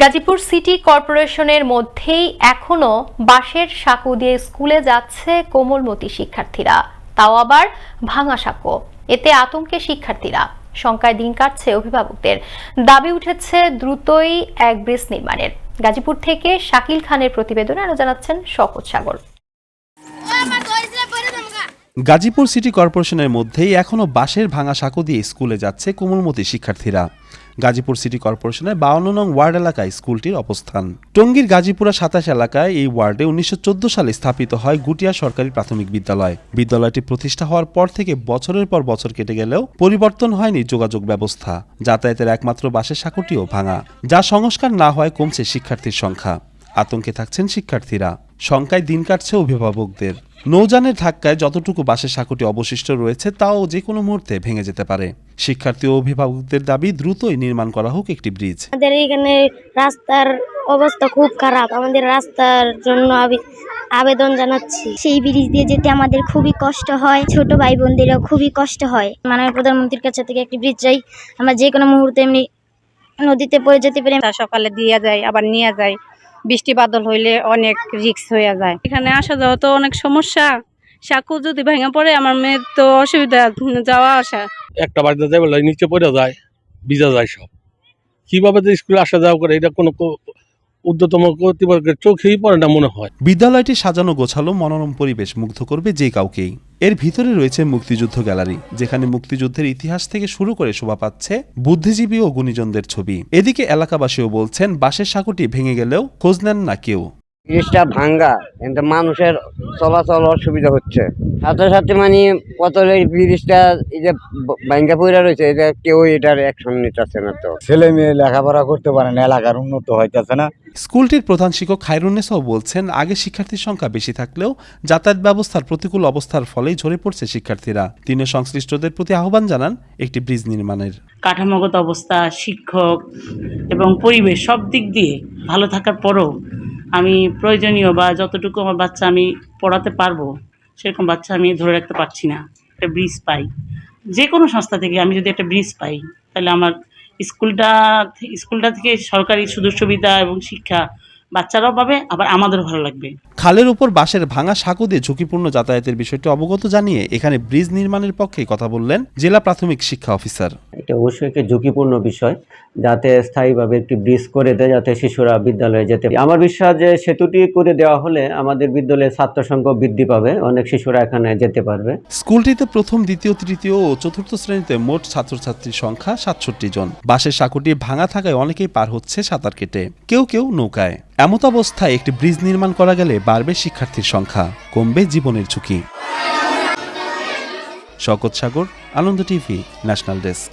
Gazipur city কর্পোরেশনের মধ্যেই এখনও বাঁশের সাঁকো দিয়ে স্কুলে যাচ্ছে কোমলমতি শিক্ষার্থীরা। তাও আবার ভাঙা সাঁকো। এতে আতঙ্কে শিক্ষার্থীরা। শঙ্কায় দিন কাটছে অভিভাবকদের। দাবি উঠেছে দ্রুতই এক ব্রিজ নির্মাণের। গাজীপুর থেকে শাকিল খানের প্রতিবেদনে আরও জানাচ্ছেন শকত সাগর। গাজীপুর সিটি কর্পোরেশনের মধ্যেই এখনও বাঁশের ভাঙা সাঁকো দিয়ে স্কুলে যাচ্ছে কোমলমতি শিক্ষার্থীরা। গাজীপুর সিটি কর্পোরেশনের বাউন্ন নং ওয়ার্ড এলাকায় স্কুলটির অবস্থান। টঙ্গীর গাজীপুরা সাতাশ এলাকায় এই ওয়ার্ডে উনিশশো চোদ্দ সালে স্থাপিত হয় গুটিয়া সরকারি প্রাথমিক বিদ্যালয়। বিদ্যালয়টি প্রতিষ্ঠা হওয়ার পর থেকে বছরের পর বছর কেটে গেলেও পরিবর্তন হয়নি যোগাযোগ ব্যবস্থা। যাতায়াতের একমাত্র বাসের সাঁকোটিও ভাঙা, যা সংস্কার না হয় কমছে শিক্ষার্থীর সংখ্যা। আতঙ্কে থাকছেন শিক্ষার্থীরা। শঙ্কায় দিন কাটছে অভিভাবকদের। নৌযানের ধাক্কায় যতটুকু বাসের সাঁকোটি অবশিষ্ট রয়েছে, তাও যে কোনো মুহূর্তে ভেঙে যেতে পারে। শিক্ষার্থী ও অভিভাবকদের দাবি দ্রুতই নির্মাণ করা হোক একটি ব্রিজ। আমাদের এখানে রাস্তার অবস্থা খুব খারাপ। আমাদের রাস্তার জন্য আবে- আবেদন জানাচ্ছি। সেই ব্রিজ দিয়ে যেতে আমাদের খুবই কষ্ট হয়। ছোট ভাই বোনদেরও খুবই কষ্ট হয়। মাননীয় প্রধানমন্ত্রীর কাছে থেকে একটি ব্রিজ চাই। আমরা যে কোনো মুহূর্তে এমনি নদীতে পড়ে যেতে পারি। তা সকালে দিয়ে যায় আবার নিয়ে যায়। বৃষ্টি বাদল হইলে অনেক রিক্স হয়ে যায়। এখানে আসা যাওয়া তো অনেক সমস্যা। সাঁকু যদি ভেঙে পড়ে আমার মেয়ের তো অসুবিধা যাওয়া আসা। একটা বাড়িতে যাই বলে নিচে পড়ে যায় ভিজা যায় সব। কীভাবে যে স্কুলে আসা যাওয়া করে এটা কোনো কর্তৃপক্ষের চোখেই পড়ে না মনে হয়। বিদ্যালয়টি সাজানো গোছালো মনোরম পরিবেশ মুগ্ধ করবে যে কাউকেই। এর ভিতরে রয়েছে মুক্তিযুদ্ধ গ্যালারি যেখানে মুক্তিযুদ্ধের ইতিহাস থেকে শুরু করে শোভা পাচ্ছে বুদ্ধিজীবী ও গুণীজনদের ছবি। এদিকে এলাকাবাসীও বলছেন বাঁশের সাঁকোটি ভেঙে গেলেও খোঁজ নেন না কেউ। ব্রিজটা ভাঙ্গা কিন্তু মানুষের চলাচল অসুবিধা হচ্ছে। সাথে সাথে মানে পতলের ব্রিজটা এই যে ভাঙ্গা পড়ে রয়েছে এটা কেউ এটার অ্যাকশন নিতেছে না তো। ছেলে মেয়ে লেখাপড়া করতে পারে না এলাকার উন্নত হইতেছে না। স্কুলটির প্রধান শিক্ষক খায়রুন্নেসাও বলছেন আগে শিক্ষার্থীর সংখ্যা বেশি থাকলেও যাতায়াত ব্যবস্থার প্রতিকূল অবস্থার ফলেই ঝরে পড়ছে শিক্ষার্থীরা। তিনি সংশ্লিষ্টদের প্রতি আহ্বান জানান একটি ব্রিজ নির্মাণের। কাঠামোগত অবস্থা শিক্ষক এবং পরিবেশ সব দিক দিয়ে ভালো থাকার পরও আমি প্রয়োজনীয় বা যতটুকু আমার বাচ্চা আমি পড়াতে পারব, সেরকম বাচ্চা আমি ধরে রাখতে পারছি না। একটা ব্রিজ পাই। যে কোনো সংস্থা থেকে আমি যদি একটা ব্রিজ পাই, তাহলে আমার স্কুলটা স্কুলটা থেকে সরকারি সুযোগ সুবিধা এবং শিক্ষা বাচ্চারাও পাবে, আবার আমাদেরও ভালো লাগবে। খালের উপর বাঁশের ভাঙা সাঁকো দিয়ে ঝুঁকিপূর্ণ যাতায়াতের বিষয়টি অবগত জানিয়ে এখানে ব্রিজ নির্মাণের পক্ষে কথা বললেন জেলা প্রাথমিক শিক্ষা অফিসার। এটা অবশ্যই একটি ঝুঁকিপূর্ণ বিষয় যাতে স্থায়ীভাবে একটি ব্রিজ করে দেয় যাতে শিশুরা বিদ্যালয়ে যেতে আমার বিশ্বাস যে সেতুটি করে দেওয়া হলে আমাদের বিদ্যালয়ের ছাত্র সংখ্যা বৃদ্ধি পাবে অনেক শিশুরা এখানে যেতে পারবে। স্কুলটিতে প্রথম দ্বিতীয় তৃতীয় ও চতুর্থ শ্রেণীতে মোট ছাত্রছাত্রীর সংখ্যা সাতষট্টি জন। বাসের সাঁকোটি ভাঙা থাকায় অনেকেই পার হচ্ছে সাঁতার কেটে কেউ কেউ নৌকায়। এমত অবস্থায় একটি ব্রিজ নির্মাণ করা গেলে বাড়বে শিক্ষার্থীর সংখ্যা, কমবে জীবনের ঝুঁকি। শকত Sagar, Ananda TV, national desk.